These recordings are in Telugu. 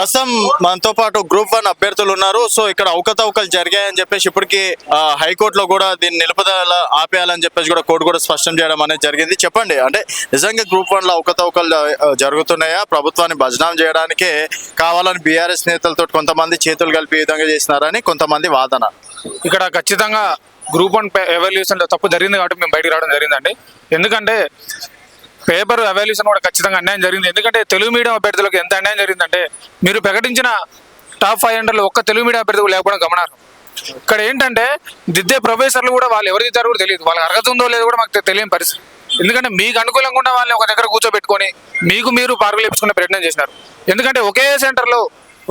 ప్రస్తుతం మనతో పాటు గ్రూప్ వన్ అభ్యర్థులు ఉన్నారు. సో ఇక్కడ అవకతవకలు జరిగాయని చెప్పేసి ఇప్పటికీ హైకోర్టులో కూడా దీన్ని నిలుపుదల ఆపేయాలని చెప్పేసి కూడా కోర్టు కూడా స్పష్టం చేయడం అనేది జరిగింది. చెప్పండి అంటే నిజంగా గ్రూప్ వన్లో అవకతవకలు జరుగుతున్నాయా? ప్రభుత్వాన్ని భజనం చేయడానికే కావాలని బీఆర్ఎస్ నేతలతో కొంతమంది చేతులు కలిపి విధంగా చేసినారని కొంతమంది వాదన. ఇక్కడ ఖచ్చితంగా గ్రూప్ వన్ ఎవాల్యుయేషన్ తప్పు జరిగింది కాబట్టి మేము బయటకు రావడం జరిగిందండి. ఎందుకంటే పేపర్ ఎవాల్యుయేషన్ కూడా ఖచ్చితంగా అన్యాయం జరిగింది. ఎందుకంటే తెలుగు మీడియం అభ్యర్థులకు ఎంత అన్యాయం జరిగిందంటే మీరు ప్రకటించిన టాప్ ఫైవ్ హండ్రెడ్లో ఒక్క తెలుగు మీడియం అభ్యర్థులు లేకపోవడం గమనార్హం. ఇక్కడ ఏంటంటే దిద్దే ప్రొఫెసర్లు కూడా వాళ్ళు ఎవరు దిద్దారు కూడా తెలియదు. వాళ్ళకి అర్హత ఉందో లేదో కూడా మాకు తెలియని పరిస్థితి. ఎందుకంటే మీకు అనుకూలంగా ఉన్న వాళ్ళని ఒక దగ్గర కూర్చోబెట్టుకొని మీకు మీరు పార్కులు వేపించుకునే ప్రయత్నం చేసినారు. ఎందుకంటే ఒకే సెంటర్లో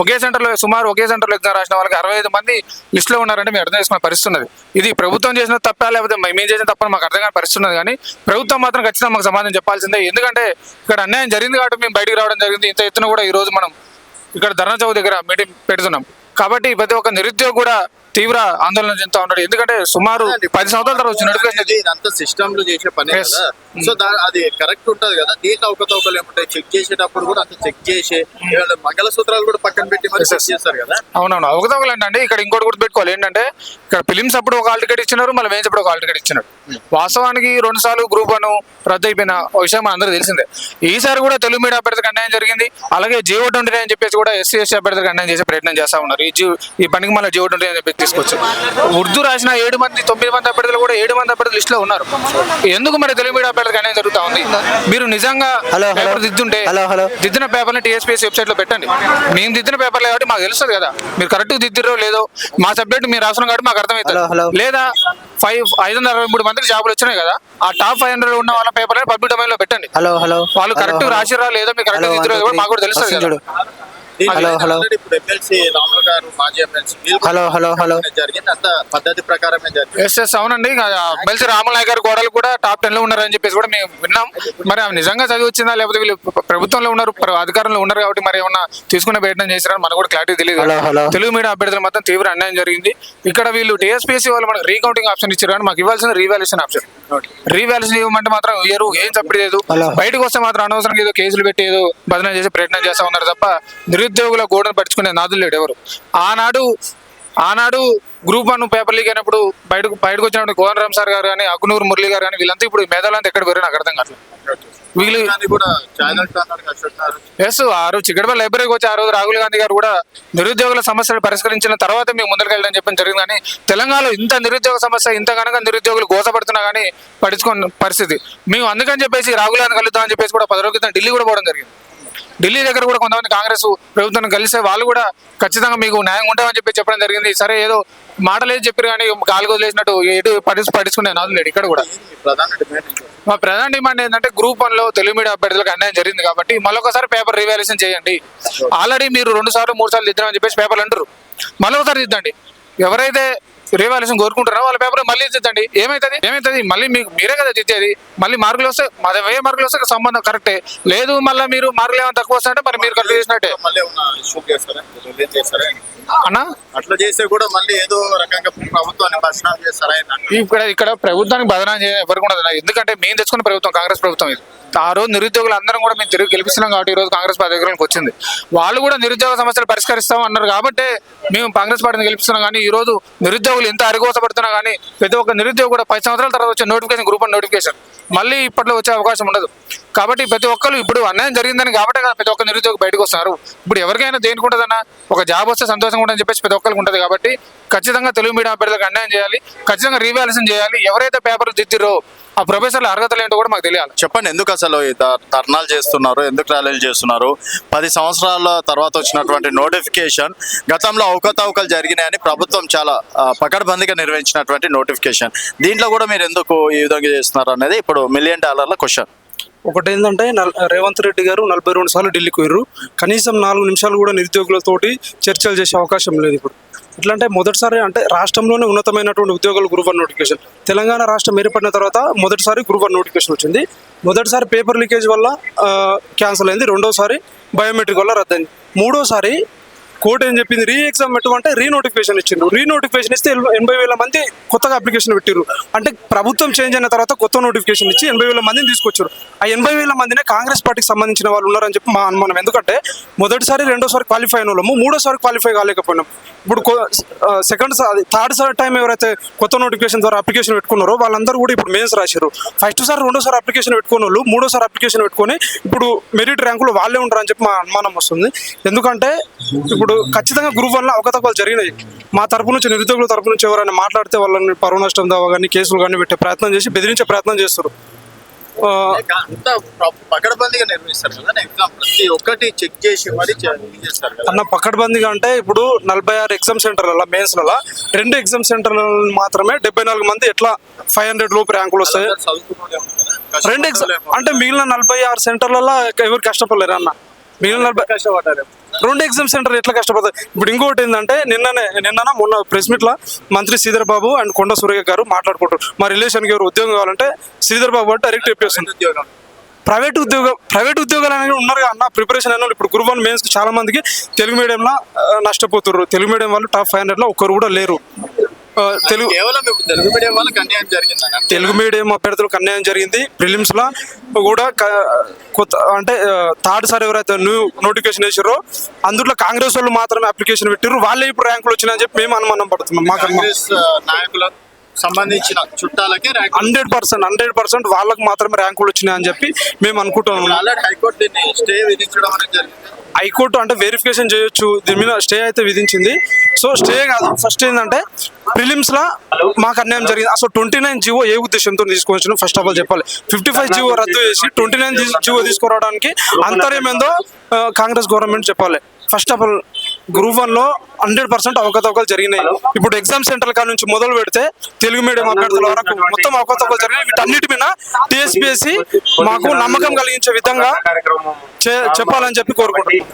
ఒకే సెంటర్లో సుమారు ఒకే సెంటర్లో ఎగ్జామ్ రాసిన వాళ్ళకి అరవై ఐదు మంది లిస్టులో ఉన్నారంటే మీరు అర్థం చేసుకునే పరిస్థితి ఉన్నది. ఇది ప్రభుత్వం చేసిన తప్ప లేకపోతే మేము చేసిన తప్పని మాకు అర్థం కాని పరిస్థితి ఉన్నది కానీ ప్రభుత్వం మాత్రం ఖచ్చితంగా మాకు సమాధానం చెప్పాల్సిందే. ఎందుకంటే ఇక్కడ అన్యాయం జరిగింది కాబట్టి మేము బయటికి రావడం జరిగింది. ఇంత ఎత్తున కూడా ఈ రోజు మనం ఇక్కడ ధర్నా చౌక్ దగ్గర మీటింగ్ పెడుతున్నాం. కాబట్టి ప్రతి ఒక్క నిరుద్యోగి కూడా తీవ్ర ఆందోళన చెందుతా ఉన్నాడు. ఎందుకంటే సుమారు పది సంవత్సరాల తర్వాత వచ్చిన. ఇదంతా సిస్టమ్లో చేసే పని. కదా. సో అది కరెక్ట్ ఉంటది కదా. దీంట్లో అవకతవకలు ఏముంటాయి చెక్ చేసేటప్పుడు కూడా అంత చెక్ చేసి ఏమైనా మంగళసూత్రాలు కూడా పక్కన పెట్టి మరి చెక్ చేస్తారు కదా. అవునవును. అవకతవకలు ఏంటంటే ఇక్కడ ఇంకోటి కూడా పెట్టుకోవాలి. ఏంటంటే ఇక్కడ ఫిలిమ్స్ అప్పుడు ఒక హాల్ టికెట్ ఇచ్చినారు మళ్ళీ వేయించి అప్పుడు ఒక హాల్ టికెట్ ఇచ్చినారు వాస్తవానికి రెండు సార్లు గ్రూప్ వన్ రద్దు అయిపోయిన విషయం మనందరూ తెలిసిందే. ఈసారి కూడా తెలుగు మీడియా అభ్యర్థికి అన్యాయం జరిగింది. అలాగే జీవో ట్వంటీ అని చెప్పేసి కూడా ఎస్సీ ఎస్సీ అభ్యర్థికి అన్యాయం చేసే ప్రయత్నం చేస్తా ఉన్నారు. ఈ ఈ పనికి మళ్ళీ జీవో ట్వంటీ అని చెప్పి తీసుకొచ్చి ఉర్దూ రాసిన ఏడు మంది తొమ్మిది మంది అభ్యర్థులు కూడా ఏడు మంది అభ్యర్థులు లిస్టులో ఉన్నారు. ఎందుకు మరి తెలుగు మీడియా అభ్యర్థికి అన్యాయం జరుగుతా ఉంది? మీరు నిజంగా హలో. పేపర్ దిద్దుంటే హలో, హలో. దిద్దిన పేపర్ని టీఎస్పీఎస్ వెబ్సైట్లో పెట్టండి. మేము దిద్దిన పేపర్లు కాబట్టి మాకు తెలుస్తుంది కదా. మీరు కరెక్ట్ దిద్దిరో లేదో మా సబ్జెక్ట్ మీరు రాసిన కాబట్టి మాకు. అర్థమవుతుంది. లేదా ఫైవ్ ఐదు వందల అరవై మూడు మందికి జాబులు వచ్చినాయి కదా. ఆ టాప్ ఫైవ్ హండ్రెడ్ ఉన్న వాళ్ళ పేపర్ పబ్లిక్ డొమైన్లో పెట్టండి. Hello hello. వాళ్ళు కరెక్ట్ రాసిరా లేదో మీరు కరెక్ట్ దిద్దిరో మాకు కూడా తెలుస్తుంది హలో, హలో. ఇప్పుడు ఎమ్మెల్సీ రాములు గారు మాజీ ఎమ్మెల్సీ హలో, హలో, హలో. జరిగింది. అంత పద్ధతి ప్రకారమే జరిగింది. ఎస్ ఎస్ అవునండి. ఎమ్మెల్సీ రామనాయ్ గారి గోడలు కూడా టాప్ టెన్లో ఉన్నారని చెప్పేసి కూడా మేము విన్నాం. మరి ఆమె నిజంగా చదివి వచ్చిందా? లేకపోతే వీళ్ళు ప్ర- ప్రభుత్వంలో ఉన్నారు అధికారంలో ఉన్నారు కాబట్టి మరి ఏమన్నా తీసుకునే ప్రయత్నం చేశారని మనకు కూడా క్లారిటీ తెలియదు. Hello, hello. తెలుగు మీడియా అభ్యర్థులు మాత్రం తీవ్ర అన్యాయం జరిగింది. ఇక్కడ వీళ్ళు టీఎస్పీఎస్సీ వాళ్ళు మనకు రీకౌంటింగ్ ఆప్షన్ ఇచ్చారు కానీ మాకు ఇవ్వాల్సిన రీవాల్యుయేషన్ ఆప్షన్ రీవాల్యుయేషన్ ఇవ్వమంటే మాత్రం ఇయ్యరు ఏం చెప్పలేదు. బయటకు వస్తే మాత్రం అనవసరంగా ఏదో కేసులు పెట్టి ఏదో బదనం చేసే ప్రయత్నం చేస్తా ఉన్నారు తప్ప నిరుద్యోగుల గోడను పడుచుకునే నాదులు లేడు ఎవరు? ఆనాడు ఆనాడు గ్రూప్ వన్ పేపర్ లీక్ అయినప్పుడు బయటకు బయటకు వచ్చినప్పుడు కోన రామ్ సార్ గారు కానీ అగ్నూరు మురళి గారు కానీ వీళ్ళంతా ఇప్పుడు మేధావులంతా ఎక్కడ పోయారు నాకు అర్థం కావట్లేదు. వీళ్ళు ఎస్ ఆ రోజు చిక్కడపల్లి లైబ్రరీకి వచ్చి ఆ రోజు రాహుల్ గాంధీ గారు కూడా నిరుద్యోగుల సమస్యలు పరిష్కరించిన తర్వాత మేము ముందరికి వెళ్ళడం చెప్పడం జరిగింది కానీ తెలంగాణలో ఇంత నిరుద్యోగ సమస్య ఇంత కనుక నిరుద్యోగులు గోసపడుతున్నా కానీ పట్టించుకున్న పరిస్థితి. మేము అందుకని చెప్పేసి రాహుల్ గాంధీ కలుద్దామని చెప్పేసి కూడా పది రోజుల క్రితం ఢిల్లీ కూడా పోవడం జరిగింది. ఢిల్లీ దగ్గర కూడా కొంతమంది కాంగ్రెస్ ప్రభుత్వం కలిసే వాళ్ళు కూడా ఖచ్చితంగా మీకు న్యాయం ఉంటామని చెప్పి చెప్పడం జరిగింది. సరే ఏదో మాటలేదు చెప్పారు కానీ గాలి వదిలేసినట్టు ఎటు పట్టించు పట్టించుకునే నాదు లేడు ఇక్కడ కూడా. మా ప్రధాన డిమాండ్ ఏంటంటే గ్రూప్ వన్లో తెలుగు మీడియా అభ్యర్థులకు అన్యాయం జరిగింది కాబట్టి మరొకసారి పేపర్ రివాల్యూషన్ చేయండి. ఆల్రెడీ మీరు రెండు సార్లు మూడు సార్లు దిద్దామని చెప్పేసి పేపర్లు అంటారు. మరొకసారి దిద్దండి. ఎవరైతే రివాల్యూషన్ కోరుకుంటారో? వాళ్ళ పేపర్ మళ్ళీ దిద్దండి ఏమవుతుంది ఏమవుతుంది మళ్ళీ మీకు మీరే కదా దిద్దేది మళ్ళీ మార్కులు వస్తే మాది ఏ మార్కులు వస్తే సంబంధం కరెక్టే. లేదు మళ్ళీ మీరు మార్కులు ఏమైనా తక్కువ వస్తాయంటే మరి మీరు కరెక్ట్ చేసినట్టే. అన్నా? అట్లా చేస్తే కూడా మళ్ళీ ఏదో రకంగా ప్రభుత్వాన్ని చేస్తారా ఇక్కడ ఇక్కడ ప్రభుత్వానికి బదనాం చేయ ఎవరు కూడా ఉండదు. ఎందుకంటే మేము తెచ్చుకున్న ప్రభుత్వం కాంగ్రెస్ ప్రభుత్వం ఇది. ఆ రోజు నిరుద్యోగులు అందరం కూడా మేము తిరిగి గెలిపిస్తున్నాం కాబట్టి ఈ రోజు కాంగ్రెస్ పార్టీ అధికారంలోకి వచ్చింది. వాళ్ళు కూడా నిరుద్యోగ సమస్యలు పరిష్కరిస్తాం అన్నారు కాబట్టి మేము కాంగ్రెస్ పార్టీని గెలిపిస్తున్నాం కానీ ఈ రోజు నిరుద్యోగులు ఎంత అరిగోసపడుతున్నా కానీ ప్రతి ఒక్క నిరుద్యోగి కూడా పది సంవత్సరాల తర్వాత వచ్చే నోటిఫికేషన్ గ్రూప్ నోటిఫికేషన్. మళ్ళీ ఇప్పట్లో వచ్చే అవకాశం ఉండదు. కాబట్టి ప్రతి ఒక్కరు ఇప్పుడు అన్యాయం జరిగిందని కాబట్టి కదా ప్రతి ఒక్క నిరుద్యోగి బయటకు వస్తున్నారు ఇప్పుడు ఎవరికైనా దేనికి ఉంటుందన్న ఒక జాబ్ వస్తే సంతోషంగా ఉంటుందని చెప్పేసి ప్రతి ఒక్కరికి ఉంటుంది కాబట్టి ఖచ్చితంగా తెలుగు మీడియం అభ్యర్థులకు అన్యాయం చేయాలి ఖచ్చితంగా రీవాల్యూషన్ చేయాలి. ఎవరైతే పేపర్లు దిద్దిరో ఆ ప్రొఫెసర్ల అర్హతలు ఏంటో కూడా మాకు తెలియాలి. చెప్పండి ఎందుకు అసలు ధర్నాలు చేస్తున్నారు ఎందుకు ర్యాలీలు చేస్తున్నారు? పది సంవత్సరాల తర్వాత వచ్చినటువంటి నోటిఫికేషన్ గతంలో అవకతవకలు జరిగినాయని ప్రభుత్వం చాలా ఆ, పకడ్బందీగా నిర్వహించినటువంటి నోటిఫికేషన్. దీంట్లో కూడా మీరు ఎందుకు ఈ విధంగా చేస్తున్నారు అనేది ఇప్పుడు మిలియన్ డాలర్ల క్వశ్చన్. ఒకటి ఏంటంటే నల్- రేవంత్ రెడ్డి గారు నలభై రెండు సార్లు ఢిల్లీకి పోయారు కనీసం నాలుగు నిమిషాలు కూడా నిరుద్యోగులతోటి చర్చలు చేసే అవకాశం లేదు ఇప్పుడు. ఎట్లా అంటే మొదటిసారి అంటే రాష్ట్రంలోనే ఉన్నతమైనటువంటి ఉద్యోగులు గ్రూప్ వన్ నోటిఫికేషన్. తెలంగాణ రాష్ట్రం ఏర్పడిన తర్వాత మొదటిసారి గ్రూప్ వన్ నోటిఫికేషన్ వచ్చింది. మొదటిసారి పేపర్ లీకేజ్ వల్ల క్యాన్సిల్ అయింది. రెండోసారి బయోమెట్రిక్ వల్ల రద్దయింది. మూడోసారి కోర్టు ఏం చెప్పింది? రీ ఎగ్జామ్ పెట్టమంటే రీ నోటిఫికేషన్ ఇచ్చిండ్రు. రీ నోటిఫికేషన్ ఇస్తే ఎనభై- వేల మంది కొత్తగా అప్లికేషన్ పెట్టిర్రు. అంటే ప్రభుత్వం చేంజ్ అయిన తర్వాత కొత్త నోటిఫికేషన్ ఇచ్చి ఎనభై వేల మందిని తీసుకొచ్చారు. ఆ ఎనభై వేల మందినే కాంగ్రెస్ పార్టీకి సంబంధించిన వాళ్ళు ఉన్నారని చెప్పి మా అనుమానం. ఎందుకంటే మొదటిసారి రెండోసారి క్వాలిఫై అయిన వాళ్ళము. మూడోసారి క్వాలిఫై కాలేకపోయినాం. ఇప్పుడు సెకండ్ సారి థర్డ్ సార్ టైం ఎవరైతే కొత్త నోటిఫికేషన్ ద్వారా అప్లికేషన్ పెట్టుకున్నారో వాళ్ళందరూ కూడా ఇప్పుడు మెయిన్స్ రాశారు ఫస్ట్ సారి రెండోసారి అప్లికేషన్ పెట్టుకున్న వాళ్ళు మూడోసారి అప్లికేషన్ పెట్టుకొని ఇప్పుడు మెరిట్ ర్యాంకులు వాళ్ళే ఉంటారని చెప్పి మా అనుమానం వస్తుంది. ఎందుకంటే ఇప్పుడు ఖచ్చితంగా గ్రూప్ వల్ల అవకతవకలు జరిగినాయి మా తరపు నుంచి నిరుద్యోగుల తరపు నుంచి ఎవరైనా మాట్లాడితే వాళ్ళని పరువు నష్టం దావా కానీ కేసులు కానీ పెట్టే ప్రయత్నం చేసి బెదిరించే ప్రయత్నం చేస్తారు పకడ్బందీగా కదా ప్రతి ఒక్కటి చెక్ చేసి మరి అన్న పక్కడబందిగా అంటే ఇప్పుడు నలభై ఆరు ఎగ్జామ్ సెంటర్ల మెయిన్స్లలో రెండు ఎగ్జామ్ సెంటర్ల మాత్రమే డెబ్బై నాలుగు మంది ఎట్లా ఫైవ్ హండ్రెడ్ లోపు ర్యాంకులు వస్తాయి. రెండు ఎగ్జామ్. అంటే మిగిలిన నలభై ఆరు సెంటర్లలో ఎవరు కష్టపడలేరు అన్న మిగిలిన నలభై కష్టపడ్డారేమో. రెండు ఎగ్జామ్ సెంటర్ ఎట్లా కష్టపడతాయి ఇప్పుడు ఇంకోటి ఏంటంటే నిన్ననే నిన్న మొన్న ప్రెస్ మీట్లో మంత్రి శ్రీధర్ బాబు అండ్ కొండ సూర్య గారు మాట్లాడుకుంటారు. మా రిలేషన్కి ఎవరు ఉద్యోగం కావాలంటే శ్రీధర్ బాబు అంటే డైరెక్ట్ చెప్పేస్తుంది ఉద్యోగం ప్రైవేట్ ఉద్యోగం ప్రైవేట్ ఉద్యోగాలు అనేవి ఉన్నారు కదా అన్న ప్రిపరేషన్ అయిన వాళ్ళు ఇప్పుడు గ్రూప్ వన్ మెయిన్స్ చాలా మందికి తెలుగు మీడియంలో నష్టపోతున్నారు తెలుగు మీడియం వాళ్ళు టాప్ ఫైవ్ హండ్రెడ్లో ఒక్కరు కూడా లేరు. తెలుగు కేవలం తెలుగు మీడియం వాళ్ళకి అన్యాయం జరిగిందని తెలుగు మీడియం అభ్యర్థులకు అన్యాయం జరిగింది. ప్రిలిమ్స్లో కూడా కొత్త అంటే థర్డ్ సార్ ఎవరైతే న్యూ నోటిఫికేషన్ వేసారో అందులో కాంగ్రెస్ వాళ్ళు మాత్రమే అప్లికేషన్ పెట్టారు వాళ్ళే ఇప్పుడు ర్యాంకులు వచ్చినాయని చెప్పి మేము అనుమానం పడుతున్నాం. మాకు కాంగ్రెస్ ఆ, నాయకులకు సంబంధించిన చుట్టాలకే rank hundred percent hundred percent వాళ్ళకి మాత్రమే ర్యాంకులు వచ్చినాయని చెప్పి మేము అనుకుంటున్నాం. హైకోర్టు స్టే విధించడం అనేది జరిగింది. హైకోర్టు అంటే వెరిఫికేషన్ చేయొచ్చు. దీని మీద స్టే అయితే విధించింది. సో స్టే కాదు. ఫస్ట్ ఏంటంటే ప్రిలిమ్స్ లా మాకు అన్యాయం జరిగింది. అసలు ట్వంటీ నైన్ జీవో ఏ ఉద్దేశంతో తీసుకొచ్చిన ఫస్ట్ ఆఫ్ ఆల్ చెప్పాలి. ఫిఫ్టీ ఫైవ్ జీవో రద్దు చేసి ట్వంటీ నైన్ జీవో తీసుకురావడానికి అంతర్యం ఏందో కాంగ్రెస్ గవర్నమెంట్ చెప్పాలి. ఫస్ట్ ఆఫ్ ఆల్ గ్రూప్ వన్లో హండ్రెడ్ పర్సెంట్ అవకతవకలు జరిగినాయి. ఇప్పుడు ఎగ్జామ్ సెంటర్ కాడ నుంచి మొదలు పెడితే తెలుగు మీడియం అభ్యర్థుల వరకు మొత్తం అవకతవకలు జరిగినాయి. వీటన్నిటి మీద టీఎస్పీఎస్సి మాకు నమ్మకం కలిగించే విధంగా చెప్పాలని చెప్పి కోరుకుంటున్నాం.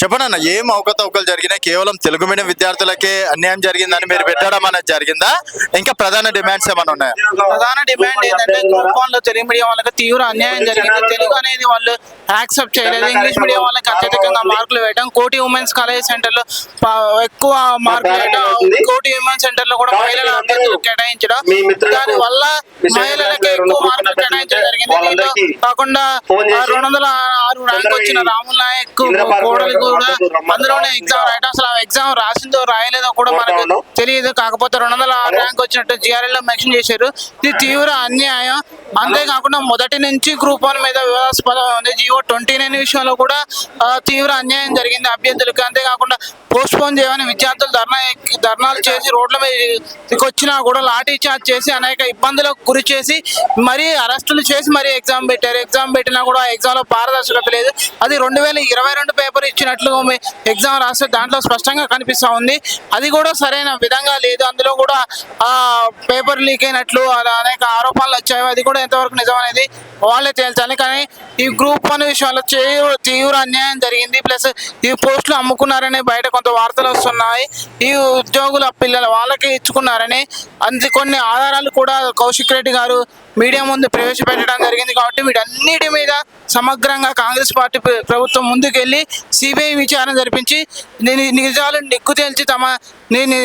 చెప్పండి అన్న ఏం అవకతవకలు జరిగినాయి? కేవలం తెలుగు మీడియం విద్యార్థులకే అన్యాయం జరిగిందని మీరు పెట్టడం అనేది జరిగిందా? ఇంకా ప్రధాన డిమాండ్స్ ఏమైనా ఉన్నాయా? ప్రధాన డిమాండ్ ఏంటంటే గ్రూప్ వన్లో తెలుగు మీడియం వాళ్ళకి తీవ్ర అన్యాయం జరిగింది. తెలుగు అనేది వాళ్ళు యాక్సెప్ట్ చేయలేదు. ఇంగ్లీష్ మీడియం వాళ్ళకి అత్యధికంగా మార్కులు వేయడం కోటి ఉమెన్స్ కాలేజ్ సెంటర్లో ప- ఎక్కువ మార్కులు కోటి ఉమెన్స్ సెంటర్లో కూడా మహిళల కేటాయించడం. దాని వల్ల మహిళలకి దీంతో కాకుండా రెండు వందల ఆరు ర్యాంక్ వచ్చిన రాముల్ నాయక్ కోడలు కూడా అందులోనే ఎగ్జామ్ అసలు ఆ ఎగ్జామ్ రాసిందో రాయలేదో కూడా మనకు తెలియదు. కాకపోతే రెండు వందల ఆరు ర్యాంక్ వచ్చినట్టు జిఆర్ఎల్లో మెన్షన్ చేశారు. ఇది తీవ్ర అన్యాయం. అంతేకాకుండా మొదటి నుంచి గ్రూప్ వన్ మీద వివాదాస్పదం ఉంది. జియో ట్వంటీ నైన్ విషయంలో కూడా తీవ్ర అన్యాయం జరిగింది అభ్యర్థులకు. అంతేకాకుండా పోస్ట్ పోన్ చేయమని విద్యార్థులు ధర్నా ధర్నాలు చేసి రోడ్ల మీదకి వచ్చినా కూడా లాఠీ చార్జ్ చేసి అనేక ఇబ్బందులకు గురి చేసి మరీ అరెస్టులు చేసి మరీ ఎగ్జామ్ పెట్టారు. ఎగ్జామ్ పెట్టినా కూడా ఎగ్జామ్లో పారదర్శకత లేదు. అది రెండు వేల ఇరవై రెండు పేపర్ ఇచ్చినట్లు ఎగ్జామ్ రాస్తే దాంట్లో స్పష్టంగా కనిపిస్తూ ఉంది. అది కూడా సరైన విధంగా లేదు. అందులో కూడా ఆ పేపర్ లీక్ అయినట్లు అలా అనేక ఆరోపణలు వచ్చాయి. అది కూడా ఎంతవరకు నిజం అనేది వాళ్ళే తేల్చాలి. కానీ ఈ గ్రూప్ వన్ విషయంలో తీవ్ర తీవ్ర అన్యాయం జరిగింది. ప్లస్ ఈ పోస్టులు అమ్ముకున్నారని బయట కొంత వార్తలు వస్తున్నాయి. ఈ ఉద్యోగుల పిల్లలు వాళ్ళకి ఇచ్చుకున్నారని. అందు కొన్ని ఆధారాలు కూడా కౌశిక్ రెడ్డి గారు మీడియా ముందు ప్రవేశపెట్టడం జరిగింది కాబట్టి వీటన్నిటి మీద సమగ్రంగా కాంగ్రెస్ పార్టీ ప్రభుత్వం ముందుకెళ్ళి సిబిఐ విచారణ జరిపించి నిజాలు నిగ్గు తేల్చి తమ దీని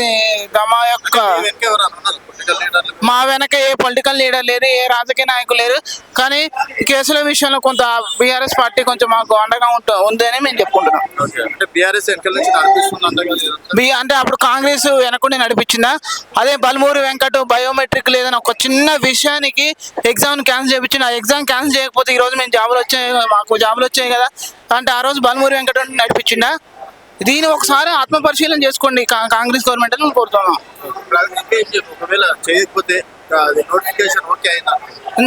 తమ యొక్క మా వెనక ఏ పొలిటికల్ లీడర్ లేరు ఏ రాజకీయ నాయకులు లేరు. కానీ కేసుల విషయంలో కొంత బీఆర్ఎస్ పార్టీ కొంచెం మాకు అండగా ఉంటు ఉందని మేము చెప్పుకుంటున్నాం. అంటే అప్పుడు కాంగ్రెస్ వెనకుండి నడిపించిందా? అదే బల్మూరి వెంకట్ బయోమెట్రిక్ లేదని ఒక చిన్న విషయానికి ఎగ్జామ్ క్యాన్సిల్ చేయించిన ఆ ఎగ్జామ్ క్యాన్సిల్ చేయకపోతే ఈ రోజు మేము జాబులు వచ్చాయి మాకు జాబులు వచ్చాయి కదా. అంటే ఆ రోజు బల్మూరి వెంకట్ నడిపించిందా దీన్ని ఒకసారి ఆత్మ పరిశీలన చేసుకోండి కాంగ్రెస్ గవర్నమెంట్ అని కోరుతున్నాం.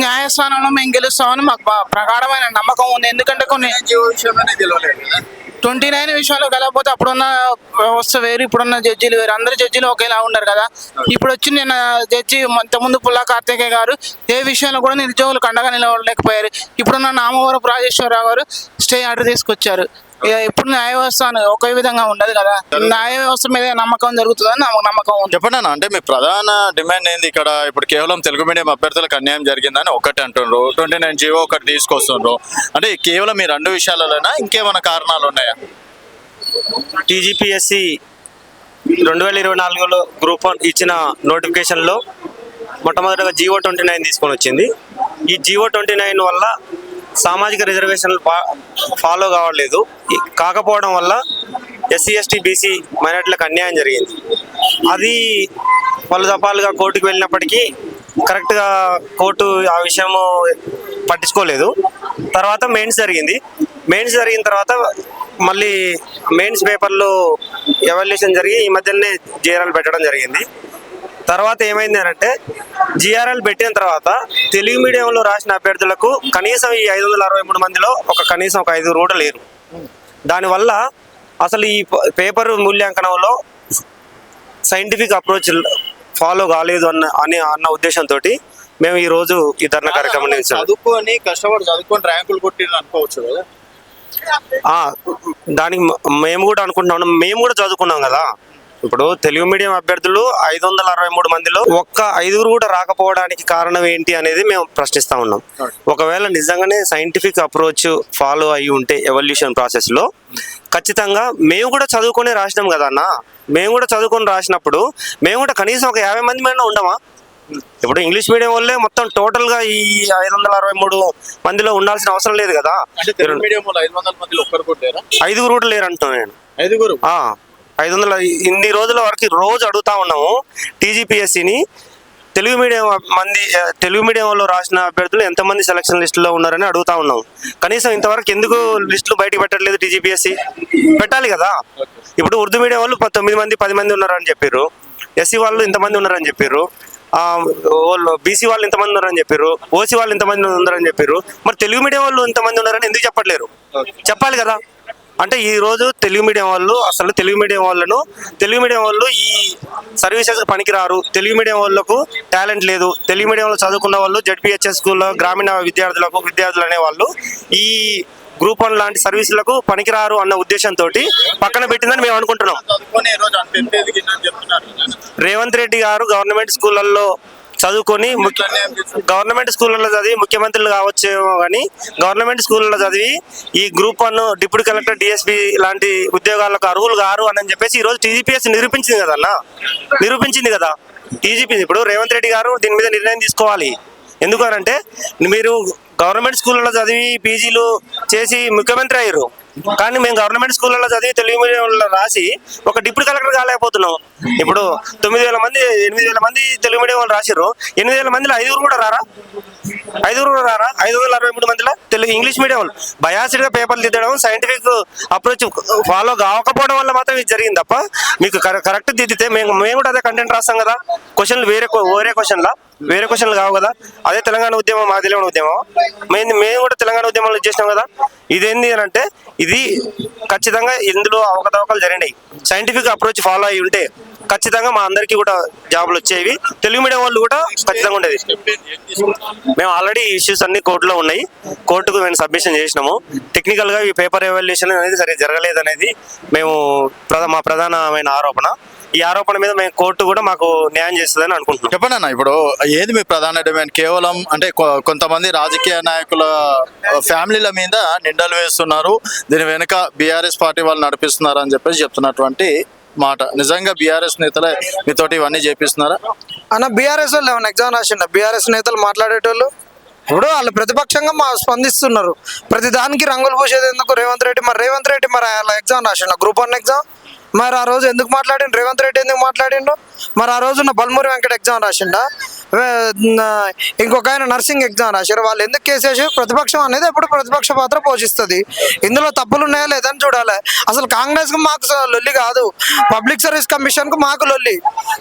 న్యాయస్థానంలో మేము గెలుస్తామని మాకు ప్రగాఢమైన నమ్మకం ఉంది. ఎందుకంటే కొన్ని ట్వంటీ నైన్ విషయంలో కలగకపోతే అప్పుడున్న వ్యవస్థ వేరు ఇప్పుడున్న జడ్జీలు వేరు. అందరు జడ్జీలు ఒకేలా ఉన్నారు కదా. ఇప్పుడు వచ్చి నేను జడ్జి ముందు పుల్లా కార్తికేయ గారు ఏ విషయంలో కూడా నిరుద్యోగులకు అండగా నిలవలేకపోయారు ఇప్పుడున్న నామవరపు రాజేశ్వరరావు గారు స్టే ఆర్డర్ తీసుకొచ్చారు. ఇక ఇప్పుడు న్యాయ వ్యవస్థ ఒకే విధంగా ఉండదు కదా. న్యాయ వ్యవస్థ మీద నమ్మకం జరుగుతుందని నాకు నమ్మకం ఉంది. చెప్పండి అన్న అంటే మీ ప్రధాన డిమాండ్ ఏంది? ఇక్కడ ఇప్పుడు కేవలం తెలుగు మీడియం అభ్యర్థులకు అన్యాయం జరిగిందని ఒకటి అంటుండ్రు. ట్వంటీ నైన్ జీవో ఒకటి తీసుకొస్తుండ్రు. అంటే కేవలం ఈ రెండు విషయాలలోనా? ఇంకేమైనా కారణాలు ఉన్నాయా? టీజీపీఎస్సి రెండు వేల ఇరవై నాలుగులో గ్రూప్ వన్ ఇచ్చిన నోటిఫికేషన్లో మొట్టమొదటిగా జీవో ట్వంటీ నైన్ తీసుకొని వచ్చింది. ఈ జీవో ట్వంటీ నైన్ వల్ల సామాజిక రిజర్వేషన్లు ఫాలో కావట్లేదు. కాకపోవడం వల్ల ఎస్సీ ఎస్టీ బీసీ మైనార్టీలకు అన్యాయం జరిగింది. అది పలు దఫాలుగా కోర్టుకు వెళ్ళినప్పటికీ కరెక్ట్గా కోర్టు ఆ విషయము పట్టించుకోలేదు. తర్వాత మెయిన్స్ జరిగింది. మెయిన్స్ జరిగిన తర్వాత మళ్ళీ మెయిన్స్ పేపర్లో ఎవాల్యుయేషన్ జరిగి ఈ మధ్యనే జీరాలు పెట్టడం జరిగింది. తర్వాత ఏమైంది అని అంటే జిఆర్ఎల్ పెట్టిన తర్వాత తెలుగు మీడియంలో రాసిన అభ్యర్థులకు కనీసం ఈ ఐదు వందల అరవై మూడు మందిలో ఒక కనీసం ఒక ఐదుగురు కూడా లేరు. దానివల్ల అసలు ఈ పేపర్ మూల్యాంకనంలో సైంటిఫిక్ అప్రోచ్ ఫాలో కాలేదు అన్న అని అన్న ఉద్దేశంతో మేము ఈ రోజు ఈ ధర్నా కార్యక్రమం చదువుకొని కష్టపడి చదువుకొని ర్యాంకులు కొట్టిన అనుకోవచ్చు కదా. దానికి మేము కూడా అనుకుంటున్నాం. మేము కూడా చదువుకున్నాం కదా. ఇప్పుడు తెలుగు మీడియం అభ్యర్థులు ఐదు వందల అరవై మూడు మందిలో ఒక్క ఐదుగురు కూడా రాకపోవడానికి కారణం ఏంటి అనేది మేము ప్రశ్నిస్తా ఉన్నాం. ఒకవేళ నిజంగానే సైంటిఫిక్ అప్రోచ్ ఫాలో అయి ఉంటే ఎవల్యూషన్ ప్రాసెస్లో ఖచ్చితంగా మేము కూడా చదువుకొని రాసినాం కదా అన్న. మేము కూడా చదువుకొని రాసినప్పుడు మేము కూడా కనీసం ఒక యాభై మంది మీద ఉండమా? ఇప్పుడు ఇంగ్లీష్ మీడియం వల్లే మొత్తం టోటల్గా ఈ ఐదు వందల అరవై మూడు మందిలో ఉండాల్సిన అవసరం లేదు కదా. వాళ్ళు ఐదుగురు కూడా లేరు? అంటున్నాను నేను. ఐదుగురు? ఐదు వందల ఇన్ని రోజుల వరకు రోజు అడుగుతా ఉన్నాము టీజీపీఎస్సిని. తెలుగు మీడియం మంది తెలుగు మీడియం వాళ్ళు రాసిన అభ్యర్థులు ఎంతమంది సెలక్షన్ లిస్టులో ఉన్నారని అడుగుతా ఉన్నాం కనీసం ఇంతవరకు ఎందుకు లిస్టులు బయటకు పెట్టట్లేదు టీజీపీఎస్సి? పెట్టాలి కదా. ఇప్పుడు ఉర్దూ మీడియం వాళ్ళు తొమ్మిది మంది పది మంది ఉన్నారని చెప్పారు ఎస్సీ వాళ్ళు ఇంతమంది ఉన్నారని చెప్పారు వాళ్ళు బీసీ వాళ్ళు ఇంతమంది ఉన్నారని చెప్పారు ఓసీ వాళ్ళు ఇంతమంది ఉన్నారని చెప్పారు మరి తెలుగు మీడియం వాళ్ళు ఇంతమంది ఉన్నారని ఎందుకు చెప్పట్లేరు? చెప్పాలి కదా. అంటే ఈ రోజు తెలుగు మీడియం వాళ్ళు అసలు తెలుగు మీడియం వాళ్ళను తెలుగు మీడియం వాళ్ళు ఈ సర్వీసెస్ పనికిరారు. తెలుగు మీడియం వాళ్ళకు టాలెంట్ లేదు. తెలుగు మీడియంలో చదువుకున్న వాళ్ళు జడ్పిహెచ్ఎస్ స్కూల్లో గ్రామీణ విద్యార్థులకు విద్యార్థులు అనే వాళ్ళు ఈ గ్రూప్ వన్ లాంటి సర్వీసులకు పనికిరారు అన్న ఉద్దేశంతో పక్కన పెట్టిందని మేము అనుకుంటున్నాం. రేవంత్ రెడ్డి గారు గవర్నమెంట్ స్కూళ్ళల్లో చదువుకొని ముఖ్య గవర్నమెంట్ స్కూళ్ళలో చదివి ముఖ్యమంత్రులు కావచ్చేమో కానీ గవర్నమెంట్ స్కూళ్ళలో చదివి ఈ group one deputy collector DSP లాంటి ఉద్యోగాలకు అర్హులు గారు అని చెప్పేసి ఈ రోజు టీజీపీఎస్ నిరూపించింది కదా అన్న? నిరూపించింది కదా? టీజీపీ ఇప్పుడు రేవంత్ రెడ్డి గారు దీని మీద నిర్ణయం తీసుకోవాలి. ఎందుకనంటే మీరు గవర్నమెంట్ స్కూళ్ళలో చదివి పీజీలు చేసి ముఖ్యమంత్రి అయ్యారు. కానీ మేము గవర్నమెంట్ స్కూళ్ళలో చదివి తెలుగు మీడియంలో రాసి ఒక డిప్యూటీ కలెక్టర్ కాలేకపోతున్నాం. ఇప్పుడు తొమ్మిది వేల మంది ఎనిమిది వేల మంది తెలుగు మీడియం వాళ్ళు రాసిర్రు ఎనిమిది వేల మందిలో ఐదుగురు కూడా రారా? ఐదుగురు కూడా రారా? ఐదు వందల అరవై మూడు మందిలో తెలుగు ఇంగ్లీష్ మీడియం వాళ్ళు. బయాసిడ్గా పేపర్లు దిద్దడం సైంటిఫిక్ అప్రోచ్ ఫాలో కావకపోవడం వల్ల మాత్రం ఇది జరిగింది తప్ప మీకు కరెక్ట్ దిద్దితే మేము మేము కూడా అదే కంటెంట్ రాస్తాం కదా. క్వశ్చన్లు వేరే వేరే క్వశ్చన్లా వేరే క్వశ్చన్లు కావు కదా. అదే తెలంగాణ ఉద్యమం మా తెలంగాణ ఉద్యమం. మేము మేము కూడా తెలంగాణ ఉద్యమంలో చేసినాం కదా. ఇదేంది అని అంటే ఇది ఖచ్చితంగా ఇందులో అవకతవకలు జరిగినాయి. సైంటిఫిక్ అప్రోచ్ ఫాలో అయి ఉంటే ఖచ్చితంగా మా అందరికీ కూడా జాబులు వచ్చేవి. తెలుగు మీడియం వాళ్ళు కూడా ఖచ్చితంగా ఉండేది. మేము ఆల్రెడీ ఇష్యూస్ అన్ని కోర్టులో ఉన్నాయి. కోర్టుకు మేము సబ్మిషన్ చేసినాము. టెక్నికల్గా ఈ పేపర్ ఎవాల్యుయేషన్ అనేది సరిగ్గా జరగలేదు అనేది మేము ప్రధా మా ప్రధానమైన ఆరోపణ. ఈ ఆరోపణ మీద మేము కోర్టు కూడా మాకు న్యాయం చేస్తుందని అనుకుంటున్నాం. చెప్పండి అన్న ఇప్పుడు ఏది మీ ప్రధాన డిమాండ్? కేవలం అంటే కొంతమంది రాజకీయ నాయకుల ఫ్యామిలీల మీద నిందలు వేస్తున్నారు. దీని వెనుక బీఆర్ఎస్ పార్టీ వాళ్ళు నడిపిస్తున్నారు అని చెప్పేసి చెప్తున్నటువంటి మాట. నిజంగా బీఆర్ఎస్ నేతలే మీతోటి ఇవన్నీ చేపిస్తున్నారా? అన్న బీఆర్ఎస్ వాళ్ళు ఏమైనా ఎగ్జామ్ రాసిండ బీఆర్ఎస్ నేతలు మాట్లాడేటోళ్ళు? ఇప్పుడు వాళ్ళు ప్రతిపక్షంగా మా స్పందిస్తున్నారు. ప్రతి దానికి రంగులు పూసేది ఎందుకు? రేవంత్ రెడ్డి మరి రేవంత్ రెడ్డి మరి అలా ఎగ్జామ్ రాసిండ గ్రూప్ వన్ ఎగ్జామ్ మరి ఆ రోజు ఎందుకు మాట్లాడిండు రేవంత్ రెడ్డి ఎందుకు మాట్లాడిండు మరి ఆ రోజున బల్మూరి వెంకట ఎగ్జామ్ రాసిండా? ఇంకొక ఆయన నర్సింగ్ ఎగ్జామ్ రాశారు. వాళ్ళు ఎందుకు కేసేసి ప్రతిపక్షం అనేది ఎప్పుడు ప్రతిపక్ష పాత్ర పోషిస్తుంది. ఇందులో తప్పులు ఉన్నాయా లేదని చూడాలి. అసలు కాంగ్రెస్కి మాకు లొల్లి కాదు. పబ్లిక్ సర్వీస్ కమిషన్కు మాకు లొల్లి.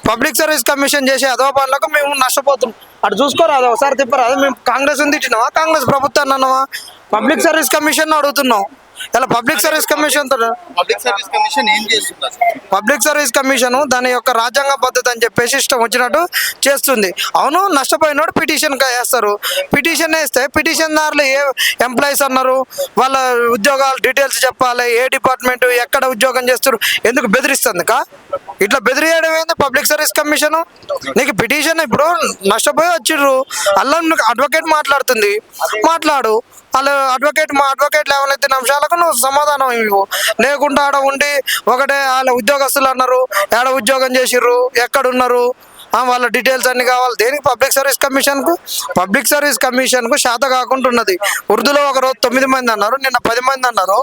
పబ్లిక్ సర్వీస్ కమిషన్ చేసే అదో పనులకు మేము నష్టపోతున్నాం. అటు చూసుకోరాదు ఒకసారి తిప్పరాదు మేము కాంగ్రెస్ తిట్టినావా కాంగ్రెస్ ప్రభుత్వాన్ని అన్నావా? పబ్లిక్ సర్వీస్ కమిషన్ అడుగుతున్నాం. ఇలా public service commission public service commission ఏం చేస్తుంది? పబ్లిక్ సర్వీస్ కమిషన్ దాని యొక్క రాజ్యాంగ పద్ధతి అని చెప్పేసి ఇష్టం వచ్చినట్టు చేస్తుంది. అవును నష్టపోయినోడు పిటిషన్ వేస్తారు. పిటిషన్ వేస్తే పిటిషన్ దారులు ఏ ఎంప్లాయీస్ అన్నారు? వాళ్ళ ఉద్యోగాలు డీటెయిల్స్ చెప్పాలి ఏ డిపార్ట్మెంట్ ఎక్కడ ఉద్యోగం చేస్తారు? ఎందుకు బెదిరిస్తుంది కా? ఇట్లా బెదిరియడం ఏంది పబ్లిక్ సర్వీస్ కమిషన్? నీకు పిటిషన్ ఇప్పుడు నష్టపోయి వచ్చిర్రు. అల్లం అడ్వకేట్ మాట్లాడుతుంది. మాట్లాడు. వాళ్ళు అడ్వకేట్ మా అడ్వకేట్లు ఏమైనా అంశాలకు నువ్వు సమాధానం ఇవ్వు. లేకుండా ఆడ ఉండి ఒకటే వాళ్ళ ఉద్యోగస్తులు అన్నారు. ఆడ ఉద్యోగం చేసిర్రు. ఎక్కడున్నారు? వాళ్ళ డీటెయిల్స్ అన్ని కావాలి. దేనికి? పబ్లిక్ సర్వీస్ కమిషన్కు పబ్లిక్ సర్వీస్ కమిషన్కు శాత కాకుండా ఉన్నది ఉర్దూలో ఒక రోజు తొమ్మిది మంది అన్నారు నిన్న పది మంది అన్నారు.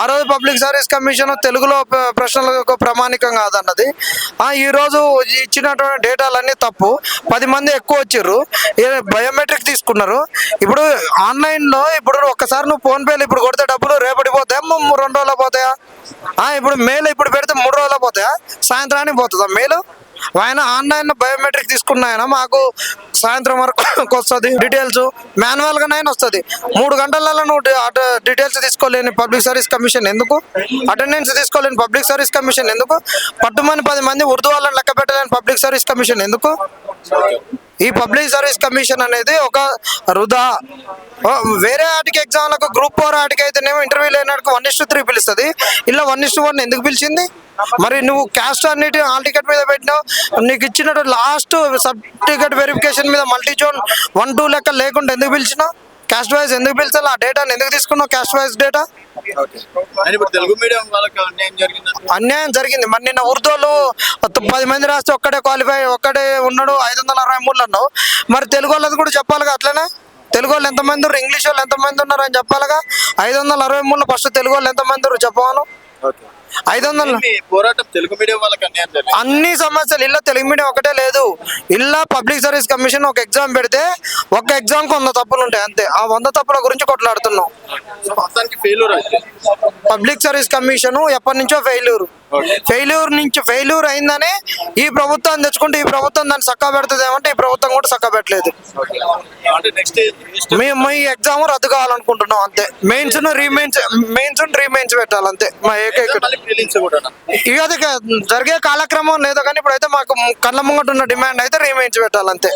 ఆ రోజు పబ్లిక్ సర్వీస్ కమిషన్ తెలుగులో ప్రశ్నలకు ప్రమాణికం కాదన్నది. ఈరోజు ఇచ్చినటువంటి డేటాలన్నీ తప్పు. పది మంది ఎక్కువ వచ్చారు బయోమెట్రిక్ తీసుకున్నారు. ఇప్పుడు ఆన్లైన్లో ఇప్పుడు ఒక్కసారి నువ్వు ఫోన్పేలు ఇప్పుడు కొడితే డబ్బులు రేపటి పోతాయా? రెండు రోజులు పోతాయా? ఇప్పుడు మేలు ఇప్పుడు పెడితే మూడు రోజులు పోతాయా? సాయంత్రానికి పోతుందా మేలు ఆయన ఆన్లైన్ బయోమెట్రిక్ తీసుకున్నాయన మాకు సాయంత్రం వరకు వస్తుంది. డీటెయిల్స్ మాన్యువల్ గానైనా వస్తుంది. మూడు గంటలలో నువ్వు అటు డీటెయిల్స్ తీసుకోలేని పబ్లిక్ సర్వీస్ కమిషన్ ఎందుకు? అటెండెన్స్ తీసుకోలేని పబ్లిక్ సర్వీస్ కమిషన్ ఎందుకు? పట్టుమని పది మంది ఉర్దూ వాళ్ళని లెక్క పెట్టలేని పబ్లిక్ సర్వీస్ కమిషన్ ఎందుకు? ఈ పబ్లిక్ సర్వీస్ కమిషన్ అనేది ఒక వృధా. వేరే వాటికి ఎగ్జామ్లకు గ్రూప్ ఫోర్ వాటికి అయితేనేమో ఇంటర్వ్యూ లేనట్టుకు వన్ ఇస్టు త్రీ పిలుస్తుంది. ఇలా వన్ ఇస్టు వన్ ఎందుకు పిలిచింది? మరి నువ్వు క్యాస్ట్ అన్నిటి హాల్ టికెట్ మీద పెట్టినావు. నీకు ఇచ్చినట్టు లాస్ట్ సర్టిఫికెట్ వెరిఫికేషన్ మీద మల్టీ జోన్ వన్ టూ లెక్క లేకుండా ఎందుకు పిలిచినావు? క్యాస్ట్ వైజ్ ఎందుకు పిలిచాలి ఆ డేటాని ఎందుకు తీసుకున్నావు? క్యాస్ట్ వైజ్ డేటా అన్యాయం జరిగింది? మరి నిన్న ఉర్దూలు పది మంది రాస్తే ఒక్కడే క్వాలిఫై ఒక్కడే ఉన్నాడు ఐదు వందల అరవై మూడు అన్నావు. మరి తెలుగు వాళ్ళది కూడా చెప్పాలిగా అట్లనే? తెలుగు వాళ్ళు ఎంతమంది ఉన్నారు? ఇంగ్లీష్ వాళ్ళు ఎంతమంది ఉన్నారు అని చెప్పాలిగా? ఐదు వందల అరవై మూడులో ఫస్ట్ తెలుగు వాళ్ళు ఎంతమంది ఉన్నారు? చెప్పాను ఐదు వందల పోరాటం తెలుగు మీడియం వాళ్ళకి అన్ని సమస్యలు. ఇలా తెలుగు మీడియం ఒకటే లేదు. ఇలా పబ్లిక్ సర్వీస్ కమిషన్ ఒక ఎగ్జామ్ పెడితే ఒక ఎగ్జామ్కి వంద తప్పులు ఉంటాయి అంతే. ఆ వంద తప్పుల గురించి కొట్లాడుతున్నాం. పబ్లిక్ సర్వీస్ కమిషన్ ఎప్పటి నుంచో ఫెయిల్యూర్ ఫెయిల్యూర్ నుంచి ఫెయిల్యూర్ అయిందని ఈ ప్రభుత్వం తెచ్చుకుంటే ఈ ప్రభుత్వం దాన్ని చక్క పెడుతుంది ఏమంటే ఈ ప్రభుత్వం కూడా చక్క పెట్టలేదు. మేము ఈ ఎగ్జామ్ రద్దు కావాలనుకుంటున్నాం అంతే. మెయిన్స్ రీమెయిన్స్ మెయిన్స్ రీమెయిన్స్ పెట్టాలి అంతే మా ఏకైక ఫీలింగ్స్ కూడా ఇక అది జరిగే కాలక్రమం లేదో కానీ ఇప్పుడైతే మాకు కళ్ళ ముంగట ఉన్న డిమాండ్ అయితే రీమేయించి పెట్టాలంతే.